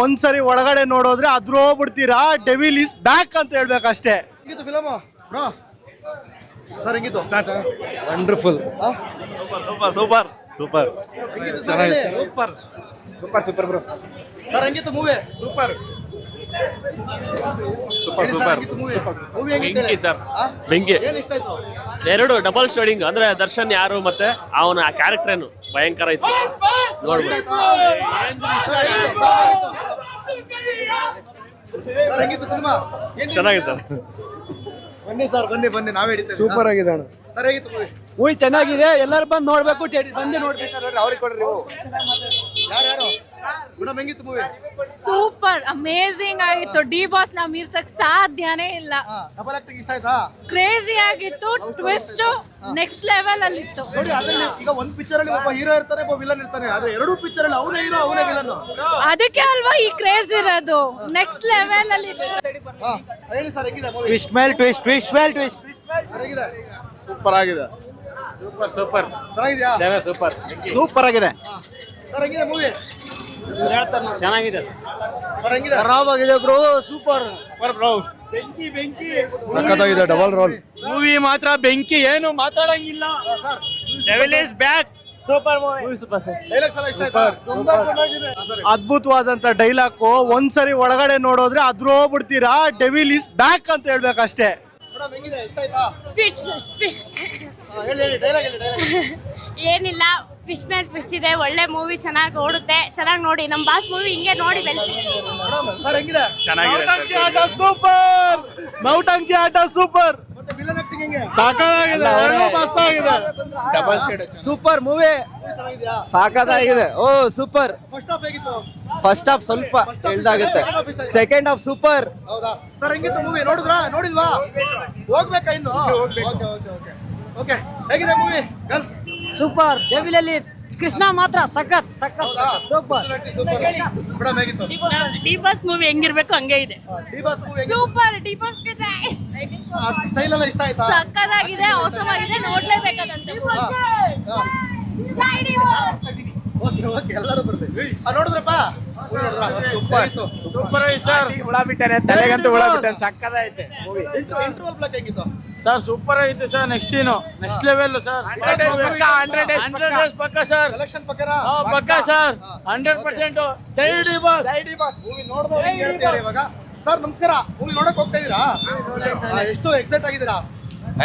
ಒಂದ್ಸರಿ ಒಳಗಡೆ ನೋಡೋದ್ರೆ ಅದ್ರೋಗ್ಬಿಡ್ತೀರಾ? ಡೆವಿಲ್ ಇಸ್ ಬ್ಯಾಕ್ ಅಂತ ಹೇಳ್ಬೇಕಷ್ಟೇ. ಹೆಂಗಿತ್ತು ಫಿಲಮ್ ಬ್ರೋ. ಸರ್ ಹೆಂಗಿತ್ತು. Wonderful super super super. Super. ಹೇಳಿ. Super. Super super bro. Sir ಹೆಂಗಿತ್ತು ಮೂವಿ ಸೂಪರ್. Super super. ಬೆಂಕಿ? ಸರ್. ಆ? ಬೆಂಕಿ. ಇಷ್ಟ ಆಯ್ತು? ಎರಡು ಡಬಲ್ ಸ್ಟೋರಿಂಗ್ ಅಂದ್ರೆ ದರ್ಶನ್ ಯಾರು ಮತ್ತೆ ಅವನ ಕ್ಯಾರೆಕ್ಟರ್ ಏನು? ಭಯಂಕರ ಇತ್ತು. ನೋಡ್ಬೋದು. ಚೆನ್ನಾಗಿದೆ ಸರ್. ಬನ್ನಿ ಸರ್ ಬನ್ನಿ ಬನ್ನಿ. ನಾವೇ ಹಿಡಿತೇವೆ ಸೂಪರ್ ಆಗಿದೆ ಅಣ್ಣ. ಸರ್ ಹೇಗಿತ್ತು ಮೂವಿ ಮೂವಿ ಚೆನ್ನಾಗಿದೆ. ಎಲ್ಲರೂ ಬಂದು ನೋಡ್ಬೇಕು ಬಂದು ನೋಡ್ಬೇಕು ಅವ್ರಿಗೆ ಕೊಡ್ರಿ ನೀವು. ಯಾರು ಯಾರು ಮೇಡಮ್ ಹೆಂಗಿತ್ತು ಮೂವಿ ಸೂಪರ್ ಅಮೇಝಿಂಗ್ ಆಗಿತ್ತು. ಡಿ ಬಾಸ್ನ ಮೀರ್ಸಕ್ ಸಾಧ್ಯನೇ ಇಲ್ಲ. ಡಬಲ್ ಆಕ್ಟಿಂಗ್ ಇಷ್ಟ ಆಯ್ತಾ? ಕ್ರೇಜಿ ಆಗಿತ್ತು ಟ್ವಿಸ್ಟ್ ನೆಕ್ಸ್ಟ್ ಲೆವೆಲ್ ಅಲ್ಲಿ ಇತ್ತು. ನೋಡಿ ಅದ್ರಲ್ಲಿ ಈಗ ಒಂದ್ ಪಿಕ್ಚರ್ ಅಲ್ಲಿ ಒಬ್ಬ ಹೀರೋ ಇರ್ತಾನೆ ಒಬ್ಬ ವಿಲನ್ ಇರ್ತಾನೆ. ಆದ್ರೆ ಎರಡು ಪಿಕ್ಚರ್ ಅಲ್ಲಿ ಅವನೇ ಹೀರೋ ಅವನೇ ವಿಲನ್ ಅದಕ್ಕೆ ಅಲ್ವಾ ಈ ಕ್ರೇಜ್ ಇರೋದು? ನೆಕ್ಸ್ಟ್ ಲೆವೆಲ್ ಅಲ್ಲಿ ಹೇಳಿ ಸರ್ ಹೆಂಗಿದೆ ಮೂವಿ ಟ್ವಿಸ್ಟ್ ಮೇಲ್ ಟ್ವಿಸ್ಟ್ ಟ್ವಿಸ್ಟ್ ಮೇಲ್ ಟ್ವಿಸ್ಟ್ ಹೇಗಿದೆ ಸೂಪರ್ ಆಗಿದೆ. ಸೂಪರ್ ಸೂಪರ್ ಚೆನ್ನಾಗಿದ್ಯಾ? ಸೂಪರ್ ಸೂಪರ್ ಆಗಿದೆ. ಸರ್ ಹೆಂಗಿದೆ ಮೂವಿ ಚೆನ್ನಾಗಿದೆ ಸರ್. ಹೆಂಗಿದೆ? ಖರಾಬಾಗಿದೆ ಬ್ರೋ ಸೂಪರ್. ಸಖತ್ತಾಗಿದೆ ಡಬಲ್ ರೋಲ್ ಮೂವಿ ಮಾತ್ರ ಬೆಂಕಿ ಏನು ಮಾತಾಡಂಗಿಲ್ಲ. Devil is back super movie super sir dialogues ಎಲ್ಲ ಇಷ್ಟ ಆಯ್ತಾ? ತುಂಬಾ ಚೆನ್ನಾಗಿದೆ. ಹಾ, ಸರ್. ಅದ್ಭುತವಾದಂತ ಡೈಲಾಗ್ ಒಂದ್ಸರಿ ಒಳಗಡೆ ನೋಡೋದ್ರೆ ಅದ್ರೋಗ್ಬಿಡ್ತೀರಾ? ಡೆವಿಲ್ ಇಸ್ ಬ್ಯಾಕ್ ಅಂತ ಹೇಳ್ಬೇಕಷ್ಟೇ. ಏನಿಲ್ಲ. ಫಿಶ್ ಮೇಲೆ ಫಿಶ್ ಇದೆ ಒಳ್ಳೆ ಮೂವಿ ಚೆನ್ನಾಗಿ ಓಡುತ್ತೆ. ಚೆನ್ನಾಗಿ ನೋಡಿ ನಮ್ಮ ಬಾಸ್ ಮೂವಿ ಹಿಂಗೆ ನೋಡಿ ಬೆಳೆಸಿ. ಸರ್ ಹೆಂಗಿದೆ? ಚೆನ್ನಾಗಿದೆ ಆಟ ಸೂಪರ್! ನೌಟಂಕಿ ಆಟ ಸೂಪರ್! ಮತ್ತೆ ವಿಲನ್ ಆಕ್ಟಿಂಗ್ ಹೆಂಗೆ? ಸಾಕಾಗಿದೆ ಡಬಲ್ ಶೇಡ್ ಸೂಪರ್ ಮೂವಿ ಸಾಕದಾಗಿದೆ. ಸಾಕಾಗಿದೆ ಓ ಸೂಪರ್. ಫಸ್ಟ್ ಹಾಫ್ ಹೇಗಿತ್ತು? ಫಸ್ಟ್ ಹಾಫ್ ಸ್ವಲ್ಪ ಇಳ್ದಾಗುತ್ತೆ ಸೆಕೆಂಡ್ ಹಾಫ್ ಸೂಪರ್. ಹೌದಾ? ಸರ್ ಹೆಂಗಿತ್ತು ಮೂವಿ ನೋಡಿದ್ರಾ? ನೋಡಿದ್ವಾ ಹೋಗ್ಬೇಕಾ. ಇನ್ನು? Okay okay okay. ಓಕೆ ಹೇಗಿದೆ ಮೂವಿ ಗರ್ಲ್ಸ್ ಸೂಪರ್. ಅಲ್ಲಿ ಕೃಷ್ಣ ಮಾತ್ರ ಸಖತ್ ಸಖತ್ ಸೂಪರ್. ಮೇಡಮ್ ಹೇಗಿತ್ತು? ಡಿ ಬಾಸ್ ಮೂವಿ ಹೆಂಗಿರ್ಬೇಕು ಹಂಗೆ ಇದೆ. ಸೂಪರ್ ಡಿ ಬಾಸ್ಗೆ ಜೈ. ಸ್ಟೈಲ್ ಎಲ್ಲ ಇಷ್ಟ ಆಯ್ತಾ? ಸಕ್ಕತ್ತಾಗಿದೆ ಅವಸಮ್ ಆಗಿದೆ ನೋಡ್ಲೇಬೇಕಾದಂತೆ. ಜೈ ಡಿ ಓಕೆ ಓಕೆ ಎಲ್ಲರೂ ಬರ್ತೀವಿ. ನೋಡಿದ್ರಪ್ಪ? ಸೂಪರ್. Super sir. ಹುಳ ಬಿಟ್ಟಾನೆ ತಲೆಗಂತೂ ಹುಳ ಬಿಟ್ಟಾನೆ ಸಕ್ಕದೈತೆ ಇಂಟರ್ವಲ್ ಬ್ಲಾಕ್ ಹೆಂಗಿತ್ತು? ಸರ್ ಸೂಪರ್ ಐತೆ sir next scene next level sir hundred days ಪಕ್ಕ ಸರ್ ಎಲೆಕ್ಷನ್ ಪಕ್ಕರ ಪಕ್ಕ. ಸರ್ ಹಂಡ್ರೆಡ್ ಪರ್ಸೆಂಟ್ ಜೈ D Boss ID Boss movie ನೋಡಿದವ್ರು ಹೇಳ್ತಿದ್ದಾರೆ ಇವಾಗ. ಸರ್ ನಮಸ್ಕಾರ. ಮೂವಿ ನೋಡಕ್ ಹೋಗ್ತಾ ಇದೀರಾ ಎಷ್ಟು ಎಕ್ಸಾಕ್ಟ್ ಆಗಿದ್ದೀರಾ?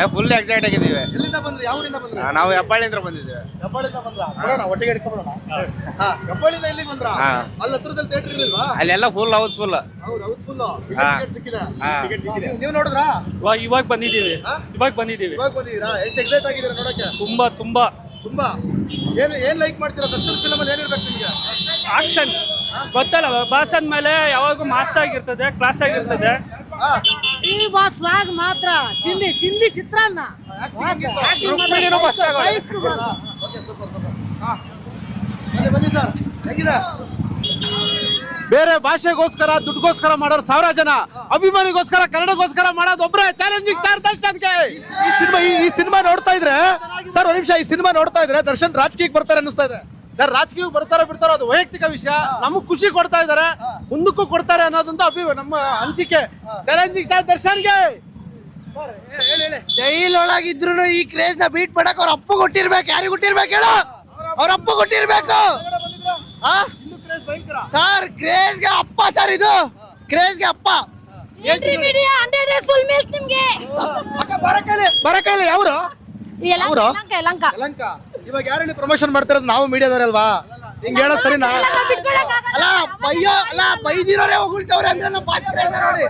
ಫುಲ್ ಎಕ್ಸೈಟ್ ಆಗಿದ್ದೀವಿ. ಎಲ್ಲಿಂದ ಬಂದ್ರಿ? ಯಾವ ಊರಿಂದ ಬಂದ್ರಿ ನಾವು ಹೆಬ್ಬಾಳಿಂದ ಬಂದಿದ್ದೀವಿ. ಹೆಬ್ಬಾಳಿಂದ ಬಂದ್ರ? ಬರೋಣ ಒಟ್ಟಿಗೆ ಹಿಡ್ಕೊಂಡ್ಬರೋಣ ಹಾ. ಹೆಬ್ಬಾಳಿಂದ ಎಲ್ಲಿಗೆ ಬಂದ್ರ. ಅಲ್ಲಿ ಹತ್ರದಲ್ಲಿ ಥಿಯೇಟರ್ ಇರ್ಲಿಲ್ವಾ? ಅಲ್ಲೆಲ್ಲ ಫುಲ್ ಹೌಸ್ಫುಲ್ ಹೌದು ಹೌದು ಫುಲ್ ಹಾ. ಸಿಕ್ಕಿದೆ. ನೀವು- ನೀವು ನೋಡಿದ್ರಾ? ಇವಾಗ ಇವಾಗ ಬಂದಿದ್ದೀವಿ? ಇವಾಗ ಬಂದಿದ್ದೀವಿ. ಇವಾಗ ಬಂದಿದ್ದೀರಾ? ಎಷ್ಟು ಎಕ್ಸೈಟ್ ಆಗಿದ್ದೀರಾ ನೋಡಕ್ಕೆ? ತುಂಬಾ ತುಂಬಾ. ತುಂಬಾ. ಏನು ಏನ್ ಲೈಕ್ ಮಾಡ್ತೀರಾ? ದರ್ಶನ್ ಫಿಲಮ್ ಅಲ್ಲಿ ಏನಿರ್ಬೇಕು ನಿಮಗೆ? ಆಕ್ಷನ್ ಗೊತ್ತಲ್ಲ ಬಾಸ್ ಅಂದ್ಮೇಲೆ ಯಾವಾಗೂ ಮಾಸ್ ಆಗಿರ್ತದೆ ಕ್ಲಾಸ್ ಆಗಿರ್ತದೆ. ಹಾ. ಈ ಬಾಸ್ ಸ್ವಾಗ್ ಮಾತ್ರ. ಚಿಂದಿ ಚಿಂದಿ ಚಿತ್ರಾನ್ನ. ರುಕ್ಮಿಣಿನೂ ಓಕೆ ಸೂಪರ್ ಸೂಪರ್. ಬನ್ನಿ ಬನ್ನಿ ಸರ್. ಹೆಂಗಿದೆ? ಬೇರೆ ಭಾಷೆಗೋಸ್ಕರ ದುಡ್ಡುಗೋಸ್ಕರ ಮಾಡೋರು ಸಾವಿರ ಜನ. ಅಭಿಮಾನಿಗೋಸ್ಕರ ಕನ್ನಡಗೋಸ್ಕರ ಮಾಡೋದು ಒಬ್ಬರೇ ಚಾಲೆಂಜಿಂಗ್ ಸ್ಟಾರ್ ದರ್ಶನ್ಗೆ. ಈ ಸಿನಿಮಾ ಈ ಸಿನಿಮಾ ನೋಡ್ತಾ ಇದ್ರೆ ಸರ್ ಒಂದ್ ನಿಮಿಷ ಈ ಸಿನಿಮಾ ನೋಡ್ತಾ ಇದ್ರೆ ದರ್ಶನ್ ರಾಜಕೀಯಕ್ಕೆ ಬರ್ತಾರೆ ಅನಿಸ್ತಾ ಇದೆ. ಸರ್ ರಾಜಕೀಯ ಬರ್ತಾರ ಬಿಡ್ತಾರೋ ಅದು ವೈಯಕ್ತಿಕ ವಿಷಯ. ನಮಗ್ ಖುಷಿ ಕೊಡ್ತಾ ಇದಾರೆ ಮುಂದಕ್ಕೂ ಕೊಡ್ತಾರೆ ಅನ್ನೋದೊಂದು ಅಭಿ ನಮ್ಮ ಅನಿಸಿಕೆ. ಚಾಲೆಂಜಿಂಗ್ ದರ್ಶನ್ ದರ್ಶನ್ಗೆ. ಜೈಲ್ ಒಳಗಿದ್ರು ಈ ಕ್ರೇಜ್ನ ಬೀಟ್ ಮಾಡಕ್ ಅವ್ರ ಅಪ್ಪ ಕೊಟ್ಟಿರ್ಬೇಕು. ಯಾರಿಗ್ ಕೊಟ್ಟಿರ್ಬೇಕು ಹೇಳ? ಅವ್ರ ಅಪ್ಪ ಕೊಟ್ಟಿರ್ಬೇಕು. ಸರ್ ಕ್ರೇಜ್ಗೆ ಅಪ್ಪ ಸರ್ ಇದು. ಕ್ರೇಜ್ಗೆ ಅಪ್ಪ ಬರಕಲ್ಲಿ media hundred days full meals ನಿಮ್ಗೆ. ಬರಕೈಲಿ ಬರಕೈಲಿ ಯಾವ್ರು? ಯಲಂಕ ಅವ್ರು? ಯಲಂಕ. ಯಲಂಕ. ಇವಾಗ ಯಾರನ್ನ ಪ್ರಮೋಷನ್ ಮಾಡ್ತಿರೋದು ನಾವು ಮೀಡಿಯಾದವರಲ್ವಾ ಹಿಂಗ್ ಹೇಳೋದ್ ಸರಿನಾ? ಅಲ್ಲ ಬೈಯೋ ಅಲ್ಲ ಬೈದಿರೋರೇ ಹೋಗ್ತವ್ರೆ ಅಂದ್ರೆ ನಮ್ಮ ಭಾಷೆ ಕ್ರೇಜ್ ನೋಡಿ.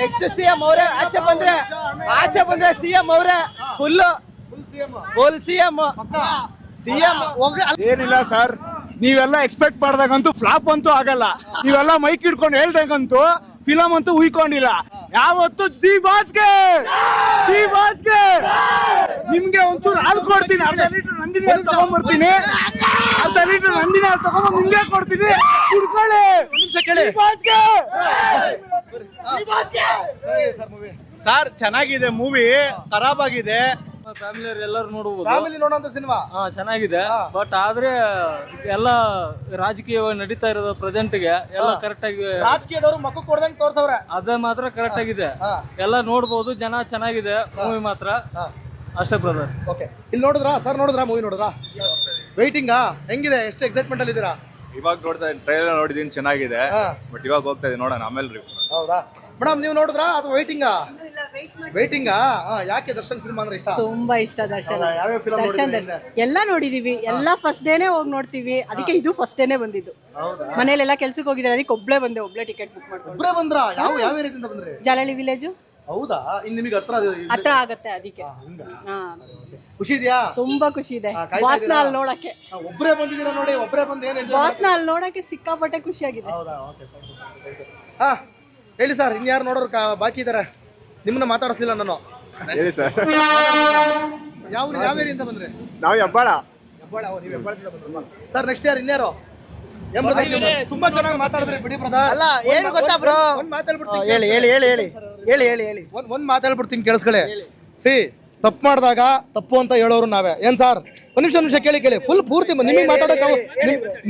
ನೆಕ್ಸ್ಟ್ ಸಿ ಎಂ ಅವ್ರೆ. ಆಚೆ ಬಂದ್ರೆ ಆಚೆ ಬಂದ್ರೆ ಸಿ ಎಂ ಅವರೇ full full CM full C M C M ಏನಿಲ್ಲ ಸರ್ ನೀವೆಲ್ಲ ಎಕ್ಸ್ಪೆಕ್ಟ್ ಮಾಡ್ದಾಗಂತೂ ಫ್ಲಾಪ್ ಅಂತೂ ಆಗಲ್ಲ. ನೀವೆಲ್ಲ ಮೈಕ್ ಹಿಡ್ಕೊಂಡು ಹೇಳ್ದಾಗಂತೂ ಫಿಲಮ್ ಅಂತೂ ಉಯ್ಕೊಂಡಿಲ್ಲ. ಯಾವತ್ತು ದಿ ಬಾಸ್ಗೆ? ದಿ ಬಾಸ್ಗೆ? ನಿಮ್ಗೆ ಒಂಚೂರು ಹಾಲು ಕೊಡ್ತೀನಿ. ಅರ್ಧ ಲೀಟರ್ ನಂದಿನಿ ಹಾಲು ತಗೊಂಡ್ಬರ್ತೀನಿ ಅರ್ಧ ಲೀಟರ್ ನಂದಿನಿ ಹಾಲು ತಗೊಂಡ್ಬಂದು ನಿಮ್ಗೆ ಕೊಡ್ತೀನಿ. ಕುಡ್ಕೊಳ್ಳಿ. ನಿಮಿಷ ಕೇಳಿ. ಬಾಸ್ಗೆ. ಸರ್ ಚೆನ್ನಾಗಿದೆ ಮೂವಿ. ಖರಾಬ್ ಆಗಿದೆ ಫ್ಯಾಮಿಲಿ ಎಲ್ಲರೂ ನೋಡಬಹುದು ಫ್ಯಾಮಿಲಿ ನೋಡೋಂತ ಸಿನಿಮಾ ಹಾ ಚೆನ್ನಾಗಿದೆ. ಬಟ್ ಆದ್ರೆ ಎಲ್ಲ ರಾಜಕೀಯವಾಗಿ ನಡೀತಾ ಇರೋದು ಪ್ರೆಸೆಂಟ್ಗೆ ಎಲ್ಲ ಕರೆಕ್ಟ್ ಆಗಿ ರಾಜಕೀಯದವರು ಮಕ್ಕ ಕೊಡ್ದಂಗ್ ತೋರ್ಸವ್ರೆ. ಅದೇ ಮಾತ್ರ ಕರೆಕ್ಟ್ ಆಗಿದೆ. ಹಾ. ಎಲ್ಲ ನೋಡ್ಬೋದು ಜನ ಚೆನ್ನಾಗಿದೆ ಮೂವಿ ಮಾತ್ರ. ಹಾ. ಅಷ್ಟೇ ಬ್ರದರ್ ಓಕೆ ಇಲ್ಲಿ ನೋಡಿದ್ರಾ? ಸರ್ ನೋಡಿದ್ರಾ ಮೂವಿ ನೋಡಿದ್ರಾ? ವೈಟಿಂಗಾ ಹೆಂಗಿದೆ? ಎಷ್ಟು ಎಕ್ಸೈಟ್ಮೆಂಟ್ ಅಲ್ಲಿ ಇದ್ದೀರಾ? ಇವಾಗ ನೋಡ್ತಾ ಟ್ರೈಲರ್ ನೋಡಿದೀನಿ ಚೆನ್ನಾಗಿದೆ. ಹಾ. ಬಟ್ ಇವಾಗ ಹೋಗ್ತಾ ಇದೀನಿ ನೋಡೋಣ ಆಮೇಲೆ. ಹೌದಾ? ಮೇಡಮ್ ನೀವು ನೋಡಿದ್ರಾ ಅಥವಾ ವೈಟಿಂಗಾ ವೈಟಿಂಗಾ ಯಾಕೆ ದರ್ಶನ್ ಫಿಲ್ಮ್ ಅಂದ್ರೆ ಇಷ್ಟ? ತುಂಬಾ ಇಷ್ಟ ದರ್ಶನ್? ಯಾವ್ಯಾವ film ದರ್ಶನ್ ಎಲ್ಲ ನೋಡಿದೀವಿ. ಎಲ್ಲ ಫಸ್ಟ್ ಡೇನೆ ಹೋಗಿ ನೋಡ್ತೀವಿ. ಅದಕ್ಕೆ ಇದು ಫಸ್ಟ್ ಡೇನೆ ಬಂದಿದ್ದು. ಮನೇಲೆಲ್ಲ ಕೆಲ್ಸಕ್ಕೆ ಹೋಗಿದ್ದಾರೆ. ಅದಕ್ಕೆ ಒಬ್ಳೆ ಬಂದೆ. ಒಬ್ಳೆ ಟಿಕೆಟ್ ಬುಕ್ ಮಾಡ್ಕೊಂಡು. ಒಬ್ರೇ ಬಂದ್ರಾ? ಯಾವ ಯಾವ ಏರಿಯಾದಿಂದ ಬಂದ್ರಿ? ಜಲಳಿ ವಿಲೇಜು ಹೌದಾ? ಇನ್ ನಿಮಗೆ ಹತ್ರ ಹತ್ರ ಆಗತ್ತೆ ಅದಕ್ಕೆ. ಖುಷಿ ಇದೆಯಾ? ತುಂಬಾ ಖುಷಿ ಇದೆ. ಹಾ, ಬಾಸ್ನ ಅಲ್ಲಿ ನೋಡಕ್ಕೆ. ಒಬ್ರೇ ಬಂದಿದ್ದೀರಾ ನೋಡಿ? ಒಬ್ರೇ ಬಂದು ಏನ್ enjoy ಅಲ್ಲಿ ನೋಡಕ್ಕೆ ಸಿಕ್ಕಾಪಟ್ಟೆ ಖುಷಿಯಾಗಿದೆ ಹೌದಾ? ಓಕೆ ಹಾ ಹೇಳಿ ಸರ್ ಇನ್ಯಾರು ನೋಡೋರು ಬಾಕಿ ಇದಾರೆ? ನಿಮ್ಮನ್ನ ಮಾತಾಡಿಸ್ಲಿಲ್ಲ ನಾನು. ಹೇಳಿ ಸರ್. ಯಾವ ಯಾವ ಏರಿಯಿಂದ ಬಂದ್ರೆ? ನಾವು ಹೆಬ್ಬಾಳ. ಸರ್ ನೆಕ್ಸ್ಟ್ ಇಯರ್ ಇನ್ಯಾರು? ಏನ್ brother ನೀವು ತುಂಬಾ ಚೆನ್ನಾಗಿ ಮಾತಾಡಿದ್ರಿ ಬಿಡಿ ಬ್ರದರ್. ಅಲ್ಲ, ಏನು ಗೊತ್ತಾ ಬ್ರೋ? ಒಂದ್ ಮಾತಾಡ್ಬಿಡ್ತೀನಿ ಹೇಳಿ ಹೇಳಿ ಹೇಳಿ ಹೇಳಿ ಹೇಳಿ ಹೇಳಿ ಹೇಳಿ. ಒಂದ್ ಒಂದ್ ಮಾತಾಡ್ಬಿಡ್ತೀನಿ ಕೇಳಿಸ್ಕೊಳ್ಳಿ. ಸಿ ತಪ್ಪು ಮಾಡಿದಾಗ ತಪ್ಪು ಅಂತ ಹೇಳೋರು ನಾವೇ. ಏನ್ ಸರ್? ಒಂದ್ ನಿಮಿಷ ನಿಮಿಷ ಕೇಳಿ ಕೇಳಿ. ಫುಲ್ ಪೂರ್ತಿ ನಿಮಗೆ ಮಾತಾಡಕ್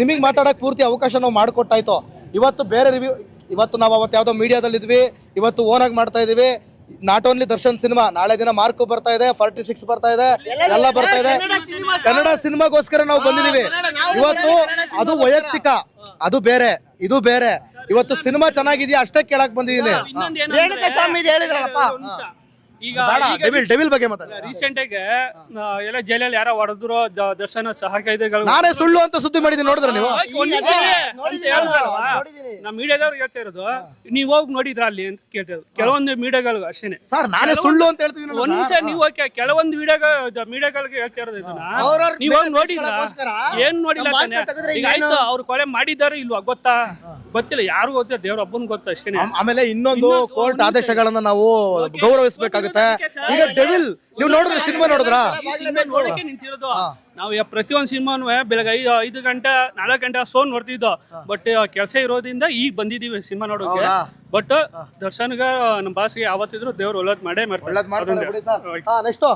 ನಿಮಗೆ ಮಾತಾಡಕ್ ಪೂರ್ತಿ ಅವಕಾಶ ನಾವು ಮಾಡಿಕೊಟ್ಟಾಯ್ತು. ಇವತ್ತು ಬೇರೆ ರಿವ್ಯೂ ಇವತ್ತು ನಾವು ಅವತ್ತು ಯಾವ್ದೋ ಮೀಡಿಯಾದಲ್ಲಿ ಇದ್ವಿ ಇವತ್ತು ಓನ್ ಆಗಿ ಮಾಡ್ತಾ ಇದೀವಿ. ನಾಟ್ ಓನ್ಲಿ ದರ್ಶನ್ ಸಿನಿಮಾ ನಾಳೆ ದಿನ ಮಾರ್ಕ್ ಬರ್ತಾ ಇದೆ ಫಾರ್ಟಿ ಸಿಕ್ಸ್ ಬರ್ತಾ ಇದೆ ಎಲ್ಲ ಬರ್ತಾ ಇದೆ. ಕನ್ನಡ ಸಿನಿಮಾಗೋಸ್ಕರ ನಾವು ಬಂದಿದೀವಿ ಇವತ್ತು ಅದು ವೈಯಕ್ತಿಕ ಅದು ಬೇರೆ ಇದು ಬೇರೆ. ಇವತ್ತು ಸಿನಿಮಾ ಚೆನ್ನಾಗಿದ್ಯಾ? ಅಷ್ಟೇ ಕೇಳಕ್ ಬಂದಿದ್ದೀನಿ. ರೇಣುಕಾ ಸ್ವಾಮಿ ಹೇಳಿದ್ರಲ್ಲಪ್ಪ. ಈಗ ಡೆವಿಲ್ ಡೆವಿಲ್ ಬಗ್ಗೆ ಮಾತಾಡ. ರೀಸೆಂಟ್ ಆಗಿ ಎಲ್ಲ ಜೈಲಲ್ಲಿ ಯಾರೋ ಹೊಡೆದ್ರು ದರ್ಶನ ಸಹಕಾಯ್ದೆಗಳು ನಾನೇ ಸುಳ್ಳು ಅಂತ ಸುದ್ದಿ ಮಾಡಿದ್ದೀನಿ ನೋಡಿದ್ರ ನೀವು? ನಮ್ಮ ಮೀಡಿಯಾದವ್ರು ಹೇಳ್ತಾ ಇರೋದು ನೀವ್ ಹೋಗಿ ನೋಡಿದ್ರ ಅಲ್ಲಿ? ಅಂತ ಕೇಳ್ತಿರೋದು. ಕೆಲವೊಂದು ಮೀಡಿಯಾಗಳು ಅಷ್ಟೇನೆ. ಸರ್ ನಾನೇ ಸುಳ್ಳು ಅಂತ ಹೇಳ್ತಿದ್ದೀನಿ ಒಂದ್ ನಿಮಿಷ ನೀವು ಕೆಲವೊಂದು ವಿಡಿಯೋಗಳು ಮೀಡಿಯಾಗಳಿಗೆ ಹೇಳ್ತಾ ಇರೋದು ಇದನ್ನ. ನೀವು ಹೋಗಿ ನೋಡಿಲ್ಲ ಏನ್ ನೋಡಿಲ್ಲ ಈಗ ಆಯ್ತು ಅವ್ರು ಕೊಲೆ ಮಾಡಿದ್ದಾರೆ ಇಲ್ವಾ ಗೊತ್ತಾ? ಗೊತ್ತಿಲ್ಲ ಯಾರು ಗೊತ್ತಿಲ್ಲ ದೇವ್ರ ಒಬ್ಬನ್ ಗೊತ್ತ ಅಷ್ಟೇನೆ. ಆಮೇಲೆ ಇನ್ನೊಂದು ಕೋರ್ಟ್ ಆದೇಶಗಳನ್ನ ನಾವು ಗೌರವಿಸಬೇಕಾಗುತ್ತೆ. ಈಗ ಡೆವಿಲ್ ನೀವು ನೋಡಿದ್ರೆ ಸಿನಿಮಾ ನೋಡಿದ್ರಾ? ಸಿನಿಮಾ ನೋಡಕ್ಕೆ ನಿಂತಿರೋದು. ನಾವು ಪ್ರತಿ ಒಂದು ಸಿನಿಮಾನು ಬೆಳಗ್ಗೆ ಐದು ಐದು ಗಂಟೆ ನಾಲ್ಕು ಗಂಟೆ ಸೋನ್ ನೋಡ್ತಿದ್ದೋ ಬಟ್ ಕೆಲಸ ಇರೋದ್ರಿಂದ ಈಗ ಬಂದಿದೀವಿ ಸಿನಿಮಾ ನೋಡೋಕೆ. ಬಟ್ ದರ್ಶನ್ಗ ನಮ್ಮ ಬಾಸ್ಗೆ ಯಾವತ್ತಿದ್ರು ದೇವ್ರು ಒಳ್ಳೇದ್ ಮಾಡೇ ಮಾಡ್ತಾರೆ. Next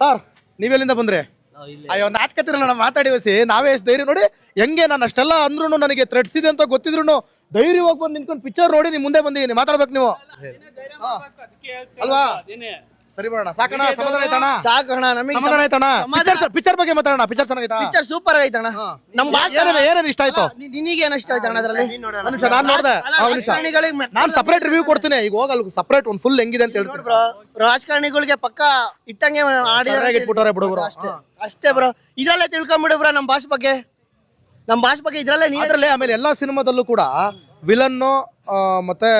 sir. ನೀವೆಲ್ಲಿಂದ ಬಂದ್ರಿ? ಅಯ್ಯೋ ನಾಚ್ಕತ್ತಿರಲ್ಲ ನಾವು ಮಾತಾಡಿ ವಸಿ. ನಾವೇ ಎಷ್ಟು ಧೈರ್ಯ ನೋಡಿ ಹೆಂಗೆ ನಾನು ಅಷ್ಟೆಲ್ಲ ಅಂದ್ರೂ ನನಗೆ ಥ್ರೆಡ್ಸ್ ಇದೆ ಅಂತ ಗೊತ್ತಿದ್ರು ಧೈರ್ಯವಾಗಿ ಬಂದು ನಿಂತ್ಕೊಂಡು ಪಿಕ್ಚರ್ ನೋಡಿ ನಿಮ್ ಮುಂದೆ ಬಂದಿದ್ದೀನಿ ಮಾತಾಡ್ಬೇಕು ನೀವು. ಹೇಳ್ತಾ ಅಲ್ವಾ? ಸರಿ ಬರೋಣ. ಸಾಕಣ ಸಮಾಧಾನ ಆಯ್ತಣ ಸಾಕಣ ನಮಗೆ ಸಮಾಧಾನ ಪಿಕ್ಚರ್ ಬಗ್ಗೆ ಮಾತಾಡೋಣ ಪಿಕ್ಚರ್ ಚೆನ್ನಾಗಿತ್ತಾ ಪಿಕ್ಚರ್ ಸೂಪರ್ ಐತಣ್ಣ ನಮ್ ಭಾಷೆ ಏನೇನು ಏನೇನು ಇಷ್ಟ ಆಯ್ತು? ನಿನಗೆ ಏನ್ ಇಷ್ಟ ಆಯ್ತಣ್ಣ ಅದ್ರಲ್ಲಿ? ಒಂದ್ ನಿಮಿಷ ನಾನು ನೋಡ್ದೆ ಅಲ್ಲ, ಆ, ಒಂದ್ ನಿಮಿಷ ರಾಜಕಾರಣಿಗಳಿಗೆ ಮ- ನಾನು ಸಪರೇಟ್ ರಿವ್ಯೂ ಕೊಡ್ತೀನಿ. ಈಗ ಹೋಗಲ್ಲ ಸಪರೇಟ್ ಒಂದ್ ಫುಲ್ ಹೆಂಗಿದೆ ಅಂತ ಹೇಳ್ತೀನಿ. ಬ್ರೋ ರಾಜಕಾರಣಿಗಳಿಗೆ ಪಕ್ಕ ಇಟ್ಟಂಗೆ ಆಡಿದಾರೆ ಸರಿಯಾಗಿ ಇಟ್ಬಿಟ್ಟವ್ರೆ ಬಿಡುಗರು ಅಷ್ಟೇ ಅಷ್ಟೇ ಬ್ರೋ. ಇದ್ರಲ್ಲೇ ತಿಳ್ಕೊಂಬಿಡು ಬ್ರೋ ನಮ್ ಭಾಷೆ ಬಗ್ಗೆ. ನಮ್ ಭಾಷೆ ಬಗ್ಗೆ ಇದ್ರಲ್ಲೇ ನೀ ಅದರಲ್ಲಿ ಆಮೇಲೆ ಎಲ್ಲಾ ಸಿನಿಮಾದಲ್ಲೂ ಕೂಡ ವಿಲನ್ನು ಮತ್ತೆ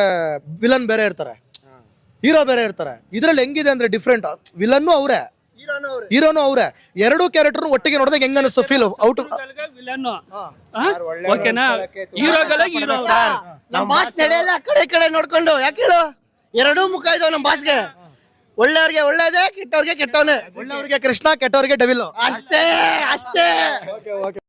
ವಿಲನ್ ಬೇರೆ ಇರ್ತಾರೆ. ಹೀರೋ ಬೇರೆ ಇರ್ತಾರೆ. ಇದ್ರಲ್ಲಿ ಹೆಂಗಿದೆ ಅಂದ್ರೆ ಡಿಫ್ರೆಂಟ್ ವಿಲನ್ನು ಅವರೇ. ಹೀರೋನು ಅವರೇ. ಎರಡು ಕ್ಯಾರೆಕ್ಟರ್ ಒಟ್ಟಿಗೆ ನೋಡಿದಾಗ ಹೆಂಗ ಅನಿಸ್ತು ಫೀಲ್ ಔಟ್ ಓಕೆನಾ ಹೀರೋಗಳಿಗೆ ಹೀರೋ. ನಮ್ ಭಾಷೆ ನಡೆಯಲ್ಲ ಆ ಕಡೆ ಈ ಕಡೆ ನೋಡ್ಕೊಂಡು. ಯಾಕೆ ಹೇಳು? ಎರಡೂ ಮುಖ ಇದಾವ ನಮ್ ಭಾಷೆಗೆ. ಒಳ್ಳೆಯವ್ರಿಗೆ ಒಳ್ಳೇದೇ ಕೆಟ್ಟವ್ರಿಗೆ ಕೆಟ್ಟವನೇ. ಒಳ್ಳೆಯವ್ರಿಗೆ ಕೃಷ್ಣ ಕೆಟ್ಟವ್ರಿಗೆ ಡೆವಿಲ್ ಅಷ್ಟೇ ಅಷ್ಟೇ.